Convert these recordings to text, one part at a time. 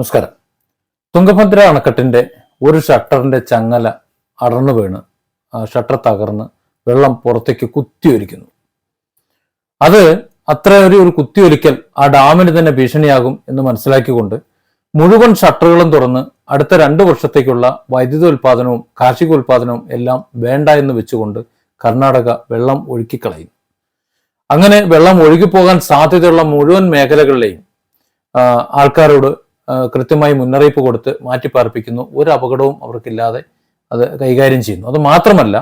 നമസ്കാരം. തുങ്കഭദ്ര അണക്കെട്ടിന്റെ ഒരു ഷട്ടറിന്റെ ചങ്ങല അടർന്നു വീണ്. ഷട്ടർ തകർന്ന് വെള്ളം പുറത്തേക്ക് കുത്തിയൊലിക്കുന്നു അത് അത്ര ഒരു ഒരു കുത്തിയൊലിക്കൽ ആ ഡാമിന് തന്നെ ഭീഷണിയാകും എന്ന് മനസ്സിലാക്കിക്കൊണ്ട് മുഴുവൻ ഷട്ടറുകളും തുറന്ന് അടുത്ത രണ്ട് വർഷത്തേക്കുള്ള വൈദ്യുതി ഉൽപാദനവും കാർഷിക ഉൽപാദനവും എല്ലാം വേണ്ട എന്ന് വെച്ചുകൊണ്ട് കർണാടക വെള്ളം ഒഴുക്കിക്കളയും അങ്ങനെ വെള്ളം ഒഴുകിപ്പോകാൻ സാധ്യതയുള്ള മുഴുവൻ മേഖലകളിലെയും ആൾക്കാരോട് കൃത്യമായി മുന്നറിയിപ്പ് കൊടുത്ത് മാറ്റിപ്പാർപ്പിക്കുന്നു. ഒരു അപകടവും അവർക്കില്ലാതെ അത് കൈകാര്യം ചെയ്യുന്നു. അത് മാത്രമല്ല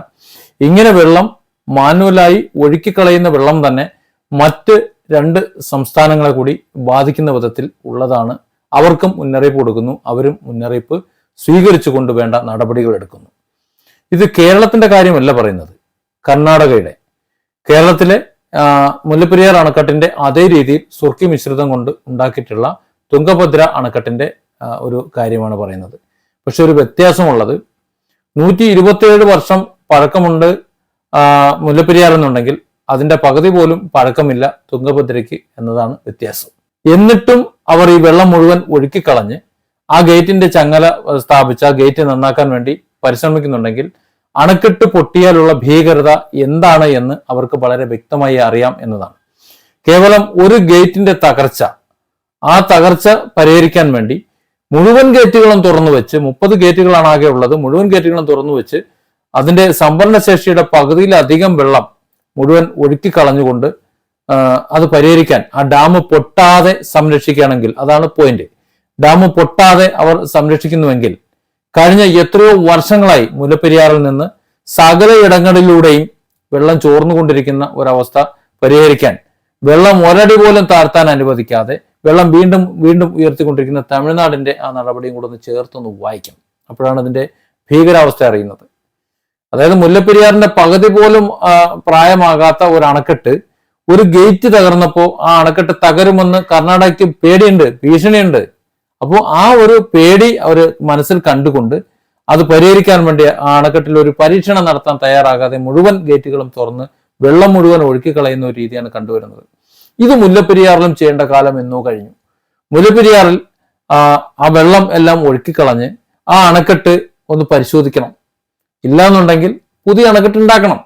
ഇങ്ങനെ വെള്ളം മാനുവലായി ഒഴുക്കിക്കളയുന്ന വെള്ളം തന്നെ മറ്റ് രണ്ട് സംസ്ഥാനങ്ങളെ കൂടി ബാധിക്കുന്ന വിധത്തിൽ ഉള്ളതാണ്. അവർക്കും മുന്നറിയിപ്പ് കൊടുക്കുന്നു. അവരും മുന്നറിയിപ്പ് സ്വീകരിച്ചു വേണ്ട നടപടികൾ എടുക്കുന്നു. ഇത് കേരളത്തിന്റെ കാര്യമല്ല പറയുന്നത്. കർണാടകയുടെ. കേരളത്തിലെ മുല്ലപ്പെരിയാർ അണക്കെട്ടിന്റെ അതേ രീതിയിൽ സുർക്കി മിശ്രിതം കൊണ്ട് ഉണ്ടാക്കിയിട്ടുള്ള തുങ്കഭദ്ര അണക്കെട്ടിന്റെ ഒരു കാര്യമാണ് പറയുന്നത്. പക്ഷെ ഒരു വ്യത്യാസമുള്ളത് നൂറ്റി ഇരുപത്തിയേഴ് വർഷം പഴക്കമുണ്ട് മുല്ലപ്പെരിയാർ എന്നുണ്ടെങ്കിൽ അതിന്റെ പകുതി പോലും പഴക്കമില്ല തുങ്കഭദ്രയ്ക്ക് എന്നതാണ് വ്യത്യാസം. എന്നിട്ടും അവർ ഈ വെള്ളം മുഴുവൻ ഒഴുക്കിക്കളഞ്ഞ് ആ ഗേറ്റിന്റെ ചങ്ങല സ്ഥാപിച്ച് ആ ഗേറ്റ് നന്നാക്കാൻ വേണ്ടി പരിശ്രമിക്കുന്നുണ്ടെങ്കിൽ അണക്കെട്ട് പൊട്ടിയാലുള്ള ഭീകരത എന്താണ് എന്ന് അവർക്ക് വളരെ വ്യക്തമായി അറിയാം എന്നതാണ്. കേവലം ഒരു ഗേറ്റിന്റെ തകർച്ച ആ തകർച്ച പരിഹരിക്കാൻ വേണ്ടി മുഴുവൻ ഗേറ്റുകളും തുറന്നു വെച്ച് മുപ്പത് ഗേറ്റുകളാണ് ആകെ ഉള്ളത്. മുഴുവൻ ഗേറ്റുകളും തുറന്നു വെച്ച് അതിന്റെ സംഭരണശേഷിയുടെ പകുതിയിലധികം വെള്ളം മുഴുവൻ ഒഴുക്കി കളഞ്ഞുകൊണ്ട് അത് പരിഹരിക്കാൻ ആ ഡാം പൊട്ടാതെ സംരക്ഷിക്കുകയാണെങ്കിൽ അതാണ് പോയിന്റ് ഡാം പൊട്ടാതെ അവർ സംരക്ഷിക്കുന്നുവെങ്കിൽ കഴിഞ്ഞ എത്രയോ വർഷങ്ങളായി മുല്ലപ്പെരിയാറിൽ നിന്ന് സകല ഇടങ്ങളിലൂടെയും വെള്ളം ചോർന്നുകൊണ്ടിരിക്കുന്ന ഒരവസ്ഥ പരിഹരിക്കാൻ വെള്ളം ഒരടി പോലും താഴ്ത്താൻ അനുവദിക്കാതെ വെള്ളം വീണ്ടും വീണ്ടും ഉയർത്തിക്കൊണ്ടിരിക്കുന്ന തമിഴ്നാടിന്റെ ആ നടപടിയും കൂടെ ഒന്ന് ചേർത്തൊന്ന് വായിക്കണം അപ്പോഴാണ് അതിന്റെ ഭീകരാവസ്ഥ അറിയുന്നത്. അതായത് മുല്ലപ്പെരിയാറിന്റെ പകുതി പോലും പ്രായമാകാത്ത ഒരു അണക്കെട്ട് ഒരു ഗേറ്റ് തകർന്നപ്പോ ആ അണക്കെട്ട് തകരുമെന്ന് കർണാടകയ്ക്ക് പേടിയുണ്ട് ഭീഷണിയുണ്ട്. അപ്പോൾ ആ ഒരു പേടി അവർ മനസ്സിൽ കണ്ടുകൊണ്ട് അത് പരിഹരിക്കാൻ വേണ്ടി ആ അണക്കെട്ടിൽ ഒരു പരീക്ഷണം നടത്താൻ തയ്യാറാകാതെ മുഴുവൻ ഗേറ്റുകളും തുറന്ന് വെള്ളം മുഴുവൻ ഒഴുക്കിക്കളയുന്ന ഒരു രീതിയാണ് കണ്ടുവരുന്നത്. ഇത് മുല്ലപ്പെരിയാറിലും ചെയ്യേണ്ട കാലം എന്നോ കഴിഞ്ഞു. മുല്ലപ്പെരിയാറിൽ ആ വെള്ളം എല്ലാം ഒഴുക്കിക്കളഞ്ഞ് ആ അണക്കെട്ട് ഒന്ന് പരിശോധിക്കണം. ഇല്ലാന്നുണ്ടെങ്കിൽ പുതിയ അണക്കെട്ട് ഉണ്ടാക്കണം.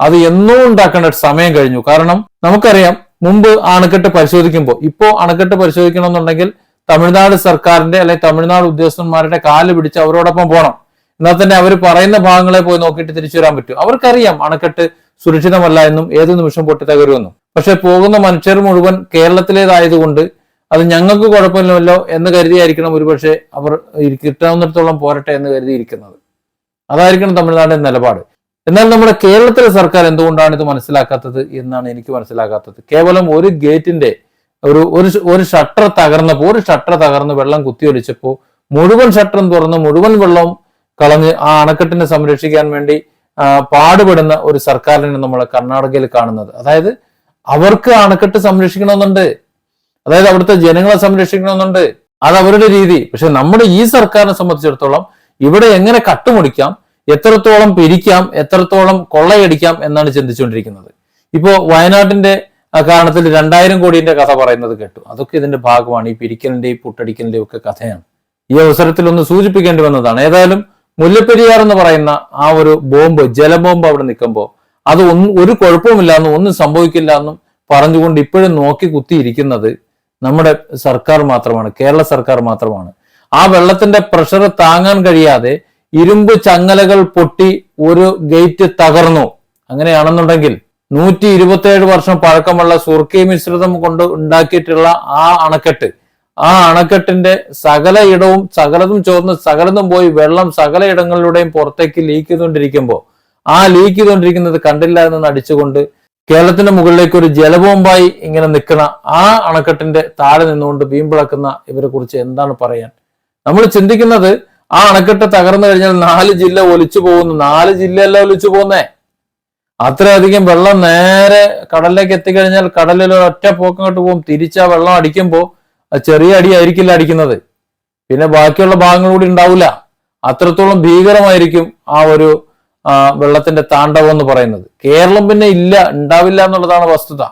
അത് എന്നോ ഉണ്ടാക്കേണ്ട സമയം കഴിഞ്ഞു. കാരണം നമുക്കറിയാം മുമ്പ് അണക്കെട്ട് പരിശോധിക്കുമ്പോൾ ഇപ്പോ അണക്കെട്ട് പരിശോധിക്കണം എന്നുണ്ടെങ്കിൽ തമിഴ്നാട് സർക്കാരിന്റെ അല്ലെങ്കിൽ തമിഴ്നാട് ഉദ്യോഗസ്ഥന്മാരുടെ കാൽ പിടിച്ച് അവരോടൊപ്പം പോകണം എന്നാൽ തന്നെ അവർ പറയുന്ന ഭാഗങ്ങളെ പോയി നോക്കിയിട്ട് തിരിച്ചു വരാൻ പറ്റും. അവർക്കറിയാം അണക്കെട്ട് സുരക്ഷിതമല്ല എന്നും ഏത് നിമിഷം പൊട്ടിത്തകരുമെന്നും. പക്ഷെ പോകുന്ന മനുഷ്യർ മുഴുവൻ കേരളത്തിലേതായതുകൊണ്ട് അത് ഞങ്ങൾക്ക് കുഴപ്പമില്ലല്ലോ എന്ന് കരുതിയായിരിക്കണം ഒരുപക്ഷെ അവർ കിട്ടാവുന്നിടത്തോളം പോരട്ടെ എന്ന് കരുതിയിരിക്കുന്നത്. അതായിരിക്കണം തമിഴ്നാടിന്റെ നിലപാട്. എന്നാൽ നമ്മുടെ കേരളത്തിലെ സർക്കാർ എന്തുകൊണ്ടാണ് ഇത് മനസ്സിലാക്കാത്തത് എന്നാണ് എനിക്ക് മനസ്സിലാക്കാത്തത് കേവലം ഒരു ഗേറ്റിന്റെ ഒരു ഒരു ഷട്ടർ തകർന്നപ്പോൾ ഒരു ഷട്ടർ തകർന്ന് വെള്ളം കുത്തിയൊലിച്ചപ്പോൾ മുഴുവൻ ഷട്ടറും തുറന്ന് മുഴുവൻ വെള്ളം കളഞ്ഞ് ആ അണക്കെട്ടിനെ സംരക്ഷിക്കാൻ വേണ്ടി പാടുപെടുന്ന ഒരു സർക്കാരിനെ നമ്മൾ കർണാടകയിൽ കാണുന്നത്. അതായത് അവർക്ക് അണക്കെട്ട് സംരക്ഷിക്കണമെന്നുണ്ട്. അതായത് അവിടുത്തെ ജനങ്ങളെ സംരക്ഷിക്കണമെന്നുണ്ട്. അത് അവരുടെ രീതി. പക്ഷെ നമ്മുടെ ഈ സർക്കാരിനെ സംബന്ധിച്ചിടത്തോളം ഇവിടെ എങ്ങനെ കട്ടുമുടിക്കാം എത്രത്തോളം പിരിക്കാം എത്രത്തോളം കൊള്ളയടിക്കാം എന്നാണ് ചിന്തിച്ചുകൊണ്ടിരിക്കുന്നത്. ഇപ്പോ വയനാട്ടിന്റെ കാരണത്തിൽ രണ്ടായിരം കോടിയുടെ കഥ പറയുന്നത് കേട്ടു. അതൊക്കെ ഇതിന്റെ ഭാഗമാണ്. ഈ പിരിക്കലിന്റെയും പുട്ടടിക്കലിന്റെയും ഒക്കെ കഥയാണ്. ഈ അവസരത്തിൽ ഒന്ന് സൂചിപ്പിക്കേണ്ടി വന്നതാണ്. ഏതായാലും മുല്ലപ്പെരിയാർ എന്ന് പറയുന്ന ആ ഒരു ബോംബ് ജലബോംബ് അവിടെ നിൽക്കുമ്പോൾ അത് ഒന്ന് ഒരു കുഴപ്പവുമില്ല എന്നും ഒന്നും സംഭവിക്കില്ല എന്നും പറഞ്ഞുകൊണ്ട് ഇപ്പോഴും നോക്കി കുത്തിയിരിക്കുന്നത് നമ്മുടെ സർക്കാർ മാത്രമാണ് കേരള സർക്കാർ മാത്രമാണ്. ആ വെള്ളത്തിന്റെ പ്രഷർ താങ്ങാൻ കഴിയാതെ ഇരുമ്പ് ചങ്ങലകൾ പൊട്ടി ഒരു ഗേറ്റ് തകർന്നു. അങ്ങനെയാണെന്നുണ്ടെങ്കിൽ നൂറ്റി ഇരുപത്തിയേഴ് വർഷം പഴക്കമുള്ള സുർക്കി മിശ്രിതം കൊണ്ട് ഉണ്ടാക്കിയിട്ടുള്ള ആ അണക്കെട്ട് ആ അണക്കെട്ടിന്റെ സകല ഇടവും സകലതും ചോർന്ന് സകലതും പോയി വെള്ളം സകല ഇടങ്ങളിലൂടെയും പുറത്തേക്ക് ലീക്ക് ചെയ്തുകൊണ്ടിരിക്കുമ്പോൾ ആ ലീക്ക് ചെയ്തുകൊണ്ടിരിക്കുന്നത് കണ്ടില്ല എന്ന് നടിച്ചുകൊണ്ട് കേരളത്തിന്റെ മുകളിലേക്ക് ഒരു ജലബോംബായി ഇങ്ങനെ നിൽക്കുന്ന ആ അണക്കെട്ടിന്റെ താഴെ നിന്നുകൊണ്ട് വീമ്പിളക്കുന്ന ഇവരെ കുറിച്ച് എന്താണ് പറയാൻ? നമ്മൾ ചിന്തിക്കുന്നത് ആ അണക്കെട്ട് തകർന്നു കഴിഞ്ഞാൽ നാല് ജില്ല ഒലിച്ചു പോകുന്നു. നാല് ജില്ലയല്ല ഒലിച്ചു പോകുന്നേ? അത്രയധികം വെള്ളം നേരെ കടലിലേക്ക് എത്തിക്കഴിഞ്ഞാൽ കടലിൽ ഒറ്റ പോക്കങ്ങോട്ട് പോകും. തിരിച്ച് വെള്ളം അടിക്കുമ്പോൾ ചെറിയ അടി ആയിരിക്കില്ല അടിക്കുന്നത്. പിന്നെ ബാക്കിയുള്ള ഭാഗങ്ങൾ കൂടി ഉണ്ടാവില്ല അത്രത്തോളം ഭീകരമായിരിക്കും ആ ഒരു വെള്ളത്തിന്റെ താണ്ഡവം എന്ന് പറയുന്നത്. കേരളം പിന്നെ ഇല്ല ഉണ്ടാവില്ല എന്നുള്ളതാണ് വസ്തുത.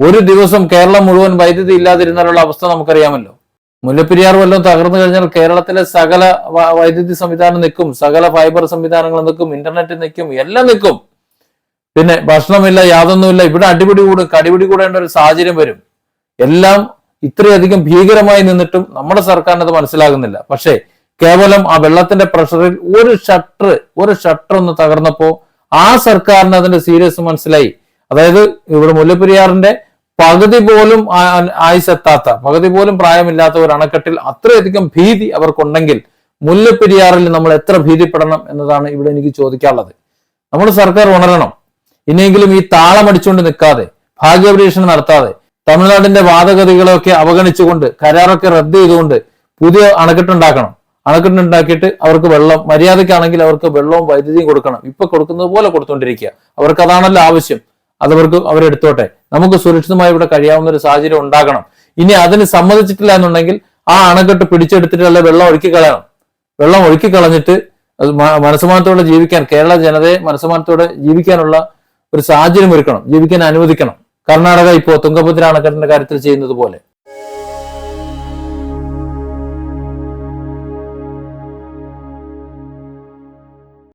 ഒരു ദിവസം കേരളം മുഴുവൻ വൈദ്യുതി ഇല്ലാതിരുന്നാലുള്ള അവസ്ഥ നമുക്കറിയാമല്ലോ. മുല്ലപ്പെരിയാർ വല്ലതും തകർന്നു കഴിഞ്ഞാൽ കേരളത്തിലെ സകല വൈദ്യുതി സംവിധാനം നിൽക്കും സകല ഫൈബർ സംവിധാനങ്ങൾ നിൽക്കും ഇന്റർനെറ്റ് നിൽക്കും എല്ലാം നിൽക്കും. പിന്നെ ഭക്ഷണമില്ല യാതൊന്നുമില്ല ഇവിടെ അടിപിടി കൂടും കടിപിടി കൂടേണ്ട ഒരു സാഹചര്യം വരും. എല്ലാം ഇത്രയധികം ഭീകരമായി നിന്നിട്ടും നമ്മുടെ സർക്കാരിന് അത് മനസ്സിലാകുന്നില്ല. പക്ഷേ കേവലം ആ വെള്ളത്തിന്റെ പ്രഷറിൽ ഒരു ഷട്ടർ ഒരു ഷട്ടർ ഒന്ന് തകർന്നപ്പോ ആ സർക്കാരിന് അതിന്റെ സീരിയസ് മനസ്സിലായി. അതായത് ഇവിടെ മുല്ലപ്പെരിയാറിന്റെ പകുതി പോലും ആയുസെത്താത്ത പകുതി പോലും പ്രായമില്ലാത്ത ഒരു അണക്കെട്ടിൽ അത്രയധികം ഭീതി അവർക്കുണ്ടെങ്കിൽ മുല്ലപ്പെരിയാറിൽ നമ്മൾ എത്ര ഭീതിപ്പെടണം എന്നതാണ് ഇവിടെ എനിക്ക് ചോദിക്കാനുള്ളത്. നമ്മുടെ സർക്കാർ ഉണരണം. ഇനിയെങ്കിലും ഈ താളമടിച്ചുകൊണ്ട് നിൽക്കാതെ ഭാഗ്യപരീക്ഷണം നടത്താതെ തമിഴ്നാടിന്റെ വാദഗതികളൊക്കെ അവഗണിച്ചുകൊണ്ട് കരാറൊക്കെ റദ്ദ് ചെയ്തുകൊണ്ട് പുതിയ അണക്കെട്ടുണ്ടാക്കണം അണക്കെട്ടുണ്ടാക്കിയിട്ട് അവർക്ക് വെള്ളം മര്യാദയ്ക്കാണെങ്കിൽ അവർക്ക് വെള്ളവും വൈദ്യുതിയും കൊടുക്കണം. ഇപ്പൊ കൊടുക്കുന്നത് പോലെ കൊടുത്തുകൊണ്ടിരിക്കുക അവർക്ക് അതാണല്ലോ ആവശ്യം. അതവർക്ക് അവരെടുത്തോട്ടെ നമുക്ക് സുരക്ഷിതമായി ഇവിടെ കഴിയാവുന്ന ഒരു സാഹചര്യം ഉണ്ടാകണം. ഇനി അതിന് സമ്മതിച്ചിട്ടില്ല എന്നുണ്ടെങ്കിൽ ആ അണക്കെട്ട് പിടിച്ചെടുത്തിട്ട് വെള്ളം ഒഴുക്കി കളയണം. വെള്ളം ഒഴുക്കി കളഞ്ഞിട്ട് മനസ്സമാനത്തോടെ ജീവിക്കാൻ കേരള ജനതയെ മനസ്സമാനത്തോടെ ജീവിക്കാനുള്ള ഒരു സാഹചര്യം ഒരുക്കണം. ജീവിക്കാൻ അനുവദിക്കണം. കർണാടക ഇപ്പോ തുങ്കഭദ്ര അണക്കെട്ടിന്റെ കാര്യത്തിൽ ചെയ്യുന്നത് പോലെ.